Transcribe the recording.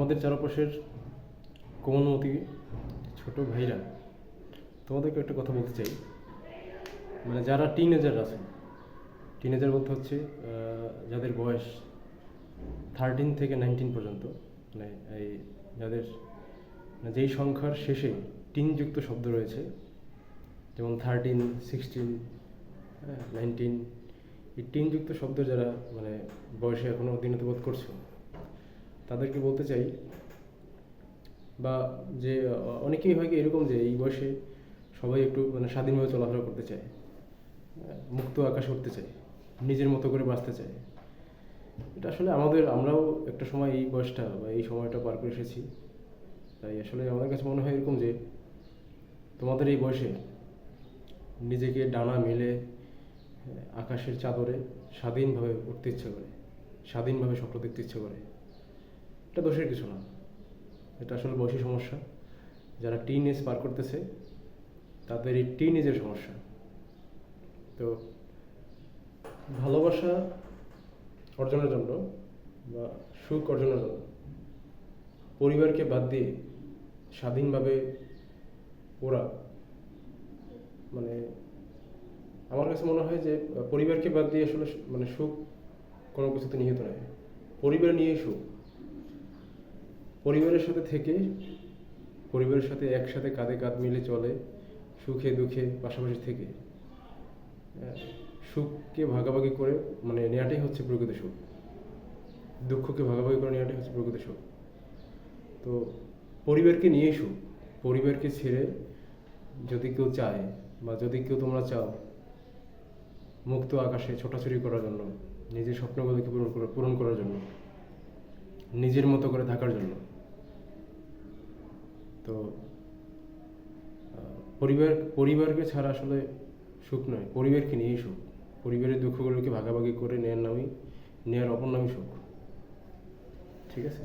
আমাদের চারপাশের কোমলমতি ছোট ভাইরা, তোমাদেরকে একটা কথা বলতে চাই। মানে যারা টিনেজার আছে টিনেজার বলতে হচ্ছে যাদের বয়স থার্টিন থেকে নাইনটিন পর্যন্ত মানে এই যাদের মানে যেই সংখ্যার শেষে টিনযুক্ত শব্দ রয়েছে, যেমন থার্টিন সিক্সটিন নাইনটিন এই টিনযুক্ত শব্দ যারা মানে বয়সে এখনও দিনত বোধ করছ তাদেরকে বলতে চাই বা যে, অনেকেই হয় কি এরকম যে এই বয়সে সবাই একটু মানে স্বাধীনভাবে চলাফেরা করতে চায় মুক্ত আকাশে উঠতে চায়, নিজের মতো করে বাঁচতে চায়। এটা আসলে আমাদের, আমরাও একটা সময় এই বয়সটা বা এই সময়টা পার করে এসেছি। তাই আসলে আমাদের কাছে মনে হয় এরকম যে তোমাদের এই বয়সে নিজেকে ডানা মেলে আকাশের চাদরে স্বাধীনভাবে উঠতে ইচ্ছে করে, স্বাধীনভাবে স্বপ্ন দেখতে ইচ্ছে করে। এটা দোষের কিছু না। এটা আসলে বয়সী সমস্যা। যারা টিন এজ পার করতেছে তাদের এই টিন এজের সমস্যা। তো ভালোবাসা অর্জনের জন্য বা সুখ অর্জনের জন্য পরিবারকে বাদ দিয়ে স্বাধীনভাবে ওরা মানে আমার কাছে মনে হয় যে, পরিবারকে বাদ দিয়ে আসলে মানে সুখ কোনো কিছুতে নিহিত নয় পরিবার নিয়েই সুখ। পরিবারের সাথে থেকে, পরিবারের সাথে একসাথে কাঁধে কাঁধ মিলে চলে, সুখে দুঃখে পাশাপাশি থেকে। সুখকে ভাগাভাগি করে মানে নেওয়াটাই হচ্ছে প্রকৃত সুখ। দুঃখকে ভাগাভাগি করে নেওয়াটাই হচ্ছে প্রকৃত সুখ। তো পরিবারকে নিয়েই সুখ। পরিবারকে ছেড়ে যদি কেউ চায় বা যদি কেউ তোমরা চাও, মুক্ত আকাশে ছোটাছুটি করার জন্য, নিজের স্বপ্নগুলোকে পূরণ করা- পূরণ করার জন্য, নিজের মতো করে থাকার জন্য তো পরিবার, পরিবারকে ছাড়া আসলে সুখ নয়। পরিবারকে নিয়েই সুখ। পরিবারের দুঃখগুলোকে ভাগাভাগি করে নেওয়ার নামই নেওয়ার অপর নামই সুখ। ঠিক আছে?